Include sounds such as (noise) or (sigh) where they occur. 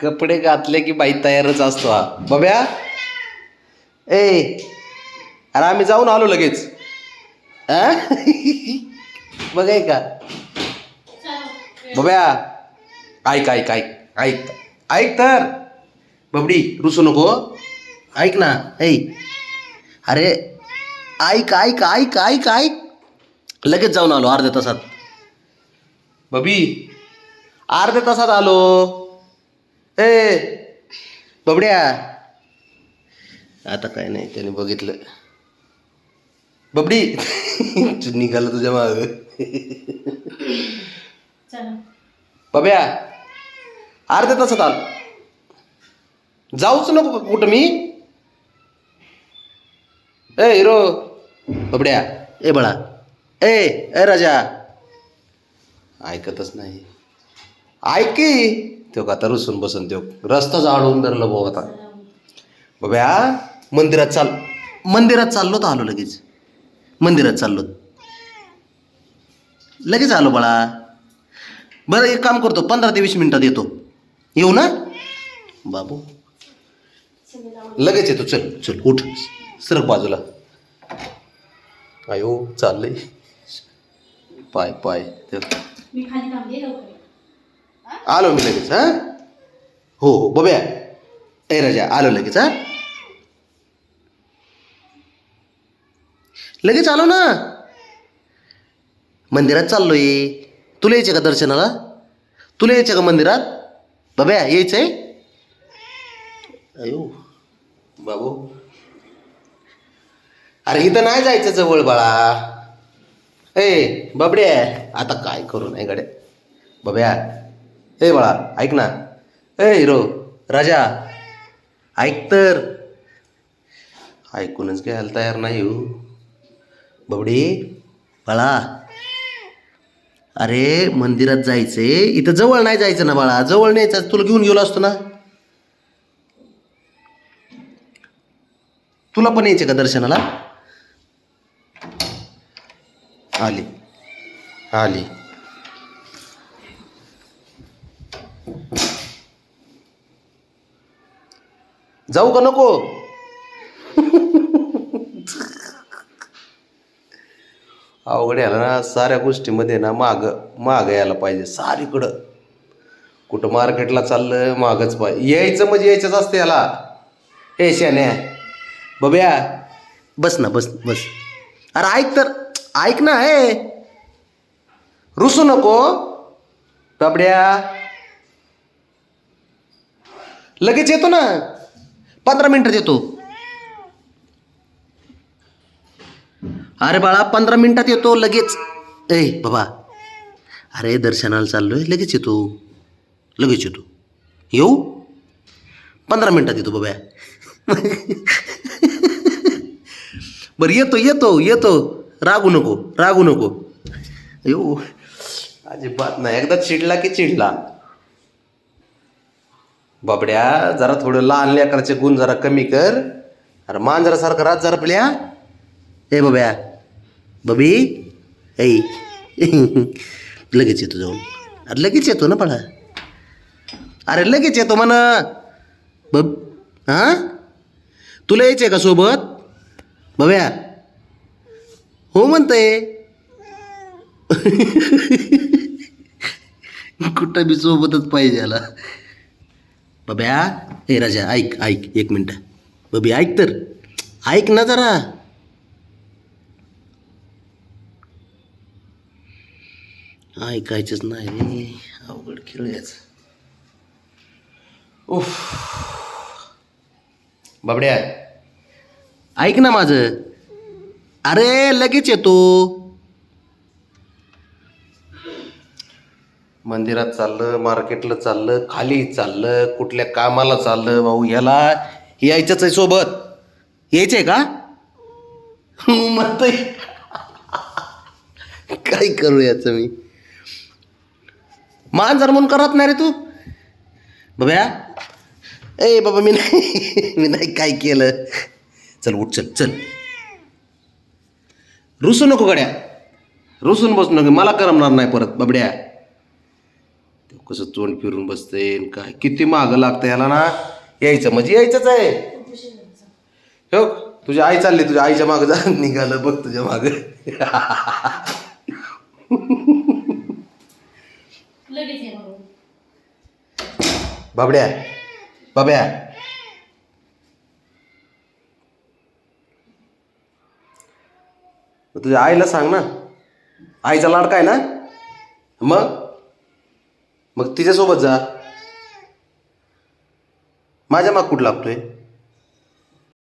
कपडे घातले की बाई तयारच असतो हा. बब्या? ए अरे आम्ही जाऊन आलो लगेच. आ? बघाय का? बब्या ऐक ऐक ऐक ऐक. ऐक तर. बबडी रुसू नको ऐक ना ऐ. अरे ऐक ऐक ऐक ऐक ऐक. लगेच जाऊन आलो अर्ध्या तासात. बबी अर्ध्या तासात आलो. ए बबड्या. आता काय नाही त्याने बघितलं. बबडी. (laughs) निघालं तुझ्या माग. चला. बब्या अर्ध्या तासात आलो. जाऊच नको कुठं मी. ए हिरो. बबड्या. ए बळा. ए ए राजा. ऐकतच नाही. ऐक तो का आता रुसून बसून तो रस्ता जाळून धरलं भाऊ आता. बब्या मंदिरात चाल मंदिरात चाललो तर आलो लगेच. मंदिरात चाललो. लगेच आलो बाळा. बरं एक काम करतो पंधरा ते वीस मिनिटात येतो. येऊ ना? बाबू. लगेच येतो. चल चल उठ. सरक बाजूला. अयो चाललंय. पाय पाय ते मी खाली थांबले लवकर आलो मी लगेच हां? हो हो बब्या. ए राजा आलो लगेच हां? लगेच आलो ना? मंदिरात चाललोय. तुला यायचं का दर्शनाला? तुला यायचं का मंदिरात? बब्या आहे अयो बाबू. अरे इथं नाही जायचं जवळ बाळा. ए बाबड्या आता काय करू नाही गड्या? बब्या ए बाळा ऐक ना. ए हिरो राजा ऐक तर. ऐकूनच घ्यायला तयार नाही हो. बबडी बाळा. अरे मंदिरात जायचंय. इथं जवळ नाही जायचं ना बाळा. जवळ न्यायचं तुला घेऊन गेलो असतो ना. तुला पण यायचे का दर्शनाला? आली. आली. जाऊ का नको? अवघड याला ना साऱ्या गोष्टीमध्ये ना माग माग यायला पाहिजे सारीकडं. कुठं मार्केटला चाललं मागच पाहिजे यायचं म्हणजे यायचंच असतं याला. हे शान्या बब्या बस ना बस बस. अरे ऐक तर ऐक ना हे रुसू नको. तबड्या लगेच येतो ना. पंधरा मिनटं येतो अरे बाळा पंधरा मिनटात येतो लगेच. ए बाबा. अरे दर्शनाला चाललोय लगेच येतो. लगेच येतो. येऊ? पंधरा मिनटात येतो बाबा बरं येतो येतो येतो. रागू नको रागू नको. येऊ अजिबात नाही. एकदा चिडला की चिडला. बाबड्या जरा थोडं लहान लेकराचे गुण जरा कमी कर. अरे मांजरासारखं रात जरा पल्या. ए बाब्या बबी ऐ (laughs) लगेच येतो जाऊन. अरे लगेच येतो ना पळा अरे लगेच येतो म्हणा. बब हां? तुला यायचं आहे का सोबत? बब्या. हो म्हणतंय. (laughs) कुठं बी सोबतच पाहिजे याला. बब्या ए राजा ऐक ऐक एक मिनटं. बबी ऐक तर. ऐक ना जरा. ऐकायचंच नाही. रे अवघड खेळ ओफ बाबड्या ऐक ना माझं. अरे लगेच येतो. मंदिरात चाललं मार्केटला चाललं खाली चाललं कुठल्या कामाला चाललं भाऊ याला यायचंच आहे सोबत. यायचं आहे का म्हणतोय. काय करू याचं मी? मांजर म्हणून करत नाही रे तू? बघ्या ए बाबा मी नाही मी नाही काय केलं. चल उठ चल चल. रुसू नको गड्या. रुसून बसू नको. मला करमणार नाही परत बाबड्या. कसं तोंड फिरून बसतंय आणि काय? किती मागं लागतं याला ना? यायचं म्हणजे यायचंच आहे. हो तुझी आई चालली तुझ्या आईच्या मागं जा. (laughs) निघालं बघ तुझ्या मागं. बाबड्या बाब्या. तुझ्या आईला सांग ना. आईचा लाडका आहे ना? मग? मग तिच्यासोबत जा. माझ्या माग कुठं लागतोय?